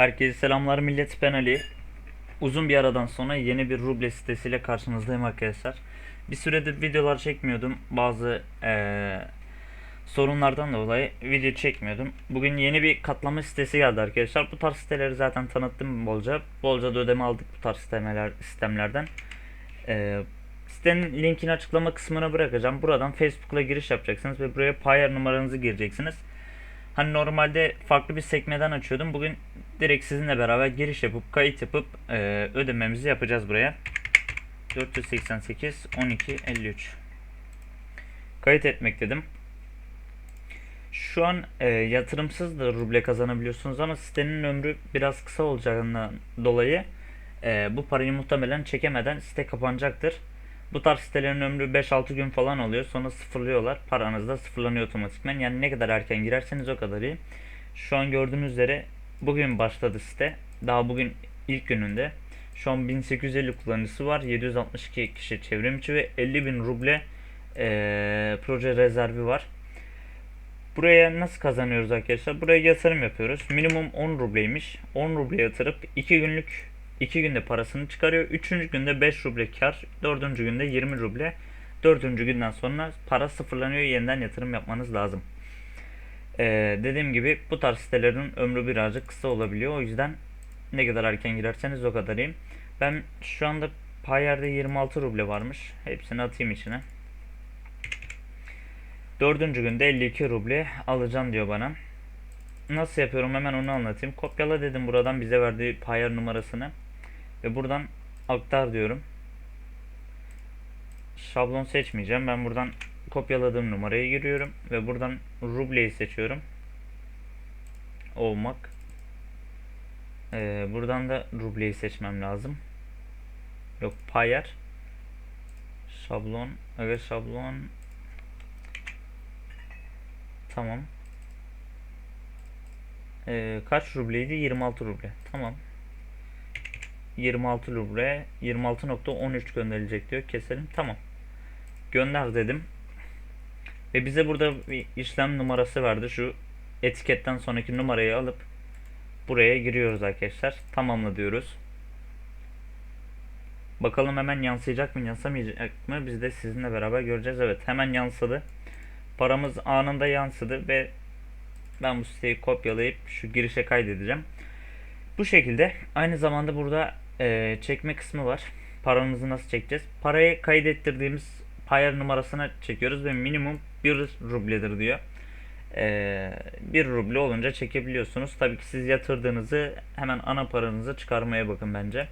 Herkese selamlar millet ben Ali. Uzun bir aradan sonra yeni bir ruble sitesiyle karşınızdayım arkadaşlar. Bir süredir videolar çekmiyordum. Bazı eee, sorunlardan dolayı video çekmiyordum. Bugün yeni bir katlama sitesi geldi arkadaşlar. Bu tarz siteleri zaten tanıttım bolca. Bolca da ödeme aldık bu tarz sistemeler, sistemlerden. Eee sitenin linkini açıklama kısmına bırakacağım. Buradan Facebook'la giriş yapacaksınız ve buraya Payer numaranızı gireceksiniz. Hani normalde farklı bir sekmeden açıyordum. Bugün direkt sizinle beraber giriş yapıp kayıt yapıp e, ödememizi yapacağız buraya. 488 12 53 Kayıt etmek dedim. Şu an e, yatırımsız da ruble kazanabiliyorsunuz ama sitenin ömrü biraz kısa olacağından dolayı e, bu parayı muhtemelen çekemeden site kapanacaktır. Bu tarz sitelerin ömrü 5-6 gün falan oluyor. Sonra sıfırlıyorlar. Paranız da sıfırlanıyor otomatikman. Yani ne kadar erken girerseniz o kadar iyi. Şu an gördüğünüz üzere bugün başladı site. Daha bugün ilk gününde. Şu an 1850 kullanıcısı var. 762 kişi çevrim içi ve 50 bin ruble eee, proje rezervi var. Buraya nasıl kazanıyoruz arkadaşlar? Buraya yatırım yapıyoruz. Minimum 10 rubleymiş. 10 ruble yatırıp 2 günlük 2 günde parasını çıkarıyor. 3. günde 5 ruble kar. 4. günde 20 ruble. 4. günden sonra para sıfırlanıyor. Yeniden yatırım yapmanız lazım. Ee, dediğim gibi bu tarz sitelerin ömrü birazcık kısa olabiliyor. O yüzden ne kadar erken girerseniz o kadar iyi. Ben şu anda Payer'de 26 ruble varmış. Hepsini atayım içine. Dördüncü günde 52 ruble alacağım diyor bana. Nasıl yapıyorum hemen onu anlatayım. Kopyala dedim buradan bize verdiği Payer numarasını. Ve buradan aktar diyorum. Şablon seçmeyeceğim. Ben buradan kopyaladığım numarayı giriyorum. Ve buradan rubleyi seçiyorum. Olmak. Ee, buradan da rubleyi seçmem lazım. Yok Payer. Şablon. Evet şablon. Tamam. Ee, kaç rubleydi? 26 ruble. Tamam. 26 ruble 26.13 gönderilecek diyor. Keselim. Tamam. Gönder dedim. Ve bize burada bir işlem numarası verdi. Şu etiketten sonraki numarayı alıp buraya giriyoruz arkadaşlar. Tamamla diyoruz. Bakalım hemen yansıyacak mı yansımayacak mı biz de sizinle beraber göreceğiz. Evet hemen yansıdı. Paramız anında yansıdı ve ben bu siteyi kopyalayıp şu girişe kaydedeceğim. Bu şekilde aynı zamanda burada e, çekme kısmı var. Paramızı nasıl çekeceğiz? Parayı kaydettirdiğimiz Payer numarasına çekiyoruz ve minimum 1 rubledir diyor. E, 1 ruble olunca çekebiliyorsunuz. Tabii ki siz yatırdığınızı hemen ana paranızı çıkarmaya bakın bence.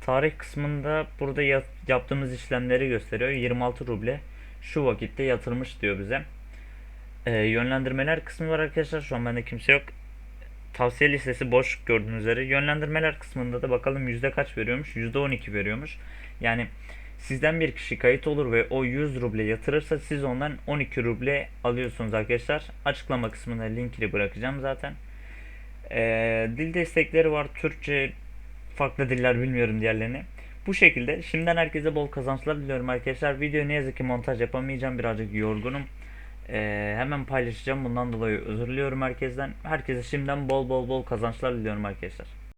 Tarih kısmında burada ya- yaptığımız işlemleri gösteriyor. 26 ruble şu vakitte yatırmış diyor bize. E, yönlendirmeler kısmı var arkadaşlar. Şu an bende kimse yok. Tavsiye listesi boş gördüğünüz üzere. Yönlendirmeler kısmında da bakalım yüzde kaç veriyormuş? Yüzde 12 veriyormuş. Yani sizden bir kişi kayıt olur ve o 100 ruble yatırırsa siz ondan 12 ruble alıyorsunuz arkadaşlar. Açıklama kısmına linkini bırakacağım zaten. Ee, dil destekleri var. Türkçe, farklı diller bilmiyorum diğerlerini. Bu şekilde şimdiden herkese bol kazançlar diliyorum arkadaşlar. Video ne yazık ki montaj yapamayacağım. Birazcık yorgunum. Ee, hemen paylaşacağım. Bundan dolayı özür diliyorum herkesten. Herkese şimdiden bol bol bol kazançlar diliyorum arkadaşlar.